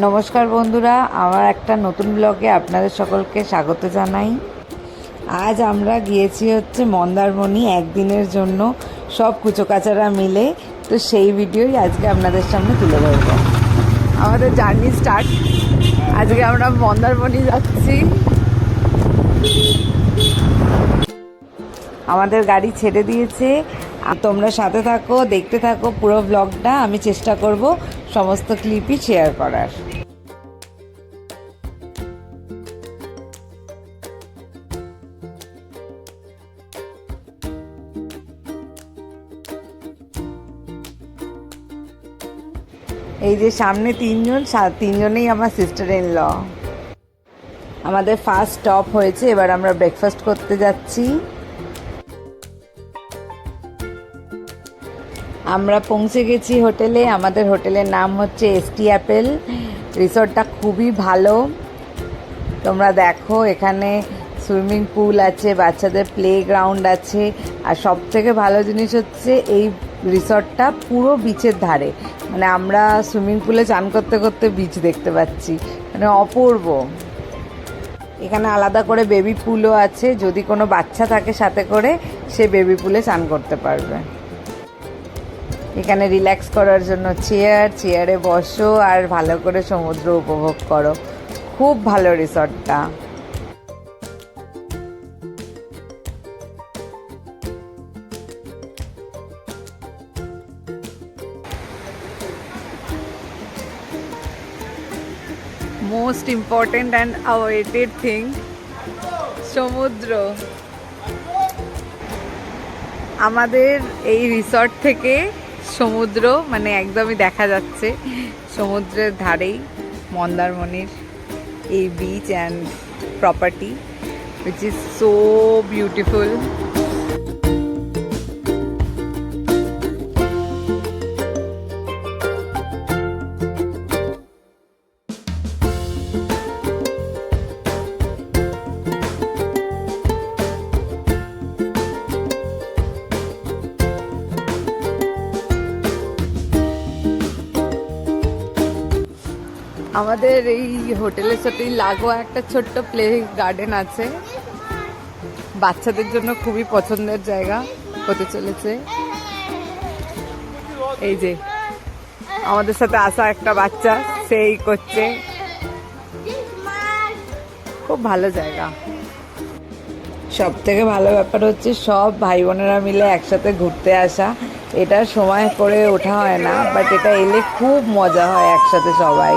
নমস্কার বন্ধুরা, আমার একটা নতুন ব্লগে আপনাদের সকলকে স্বাগত জানাই। আজ আমরা গিয়েছি হচ্ছে মন্দারমণি একদিনের জন্য সব কুচোকাচারা মিলে। তো সেই ভিডিওই আজকে আপনাদের সামনে তুলে ধরব। আমাদের জার্নি স্টার্ট। আজকে আমরা মন্দারমণি যাচ্ছি। আমাদের গাড়ি ছেড়ে দিয়েছে। আর তোমরা সাথে থাকো, দেখতে থাকো পুরো ব্লগটা আমি চেষ্টা করব সমস্ত ক্লিপই শেয়ার করার। এই যে সামনে তিনজন তিনজনেই আমার সিস্টার ইন ল আমাদের ফার্স্ট স্টপ হয়েছে, এবার আমরা ব্রেকফাস্ট করতে যাচ্ছি। আমরা পৌঁছে গেছি হোটেলে। আমাদের হোটেলের নাম হচ্ছে এসটি অ্যাপেল। রিসর্টটা খুবই ভালো। তোমরা দেখো, এখানে সুইমিং পুল আছে, বাচ্চাদের প্লে গ্রাউন্ড আছে। আর সব থেকে ভালো জিনিস হচ্ছে এই রিসর্টটা পুরো বিচের ধারে। মানে আমরা সুইমিং পুলে চান করতে করতে বিচ দেখতে পাচ্ছি। মানে অপূর্ব। এখানে আলাদা করে বেবি পুলও আছে। যদি কোনো বাচ্চা থাকে সাথে করে, সে বেবি পুলে চান করতে পারবে। এখানে রিল্যাক্স করার জন্য চেয়ার চেয়ারে বসো আর ভালো করে সমুদ্র উপভোগ করো। খুব ভালো রিসর্টটা most important and awaited thing সমুদ্র। আমাদের এই রিসর্ট থেকে সমুদ্র মানে একদমই দেখা যাচ্ছে। সমুদ্রের ধারেই মন্দারমণির এই beach and property which is so beautiful আমাদের এই হোটেলের সাথেই লাগোয়া একটা ছোট্ট প্লে গার্ডেন আছে। বাচ্চাদের জন্য খুবই পছন্দের জায়গা হতে চলেছে। এই যে, আমাদের সাথে আসা একটা বাচ্চা, সেই করছে। খুব ভালো জায়গা। সব থেকে ভালো ব্যাপার হচ্ছে সব ভাই বোনেরা মিলে একসাথে ঘুরতে আসা। এটা সময় করে ওঠা হয় না বাট এটা এলে খুব মজা হয় একসাথে সবাই।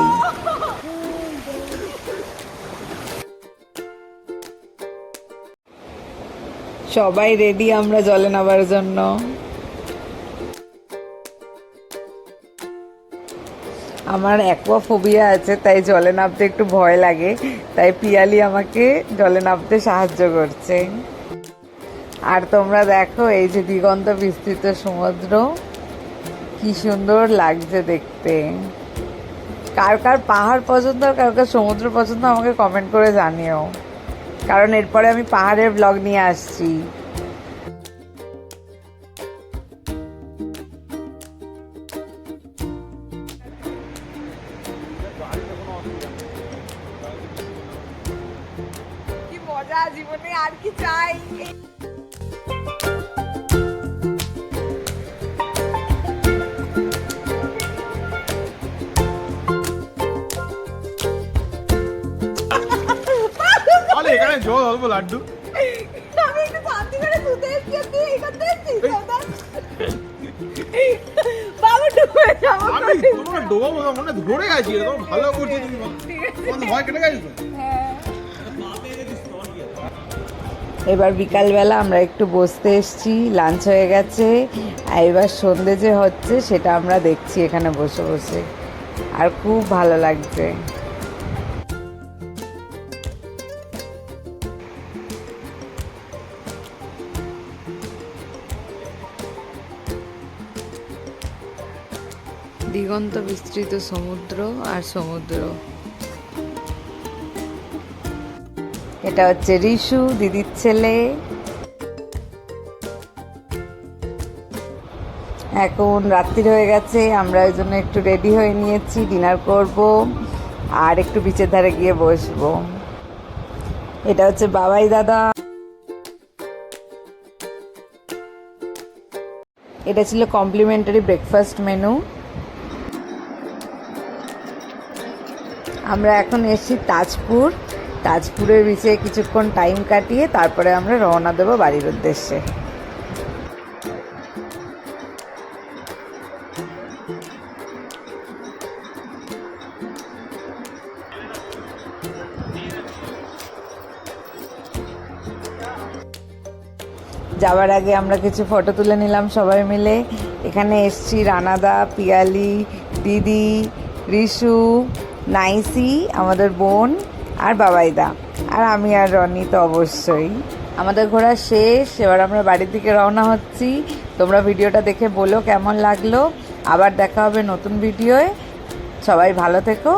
সবাই রেডি আমরা জলে নামার জন্য। আমার অ্যাকোয়াফোবিয়া আছে, তাই জলে নামতে একটু ভয় লাগে। তাই পিয়ালি আমাকে জলে নামতে সাহায্য করছে। আর তোমরা দেখো, এই যে দিগন্ত বিস্তৃত সমুদ্র, কি সুন্দর লাগছে দেখতে। কার কার পাহাড় পছন্দ কার কার সমুদ্র পছন্দ, আমাকে কমেন্ট করে জানিও। কারণ এরপরে আমি পাহাড়ের ব্লগ নিয়ে আসছি। জীবনে আর কি চাই। অল্প লাড্ডু? আমি একটু শান্তি করে শুতে এসেছি তুই এই। করতে বাবা ডুবে যাব আমি তোমার ডোবা বলো মনে ধরে গেছি তোমার ভালো করছে তুমি। ভয় কেটে গেছে এবার বিকালবেলা আমরা একটু বসতে এসেছি লাঞ্চ হয়ে গেছে আর এবার সন্ধে যে হচ্ছে সেটা আমরা দেখছি এখানে বসে বসে। আর খুব ভালো লাগছে। দিগন্ত বিস্তৃত সমুদ্র আর সমুদ্র। এটা হচ্ছে রিশু, দিদির ছেলে। এখন রাত্রি হয়ে গেছে, আমরা ওই জন্য একটু রেডি হয়ে নিয়েছি ডিনার করব, আর একটু বিচের ধারে গিয়ে বসবো। এটা হচ্ছে বাবাই দাদা। এটা ছিল কমপ্লিমেন্টারি ব্রেকফাস্ট মেনু আমরা এখন এসেছি তাজপুর। তাজপুরের বিচে কিছুক্ষণ টাইম কাটিয়ে তারপরে আমরা রওনা দেবো বাড়ির উদ্দেশ্যে। যাওয়ার আগে আমরা কিছু ফটো তুলে নিলাম সবাই মিলে। এখানে এসছি রানাদা, পিয়ালি, দিদি, রিশু। নাইসি, আমাদের বোন আর বাবাইদা। আর আমি আর রনি তো অবশ্যই। আমাদের ঘোরা শেষ, এবার আমরা বাড়ির দিকে রওনা হচ্ছি। তোমরা ভিডিওটা দেখে বলো কেমন লাগল। আবার দেখা হবে নতুন ভিডিওয়। সবাই ভালো থেকো।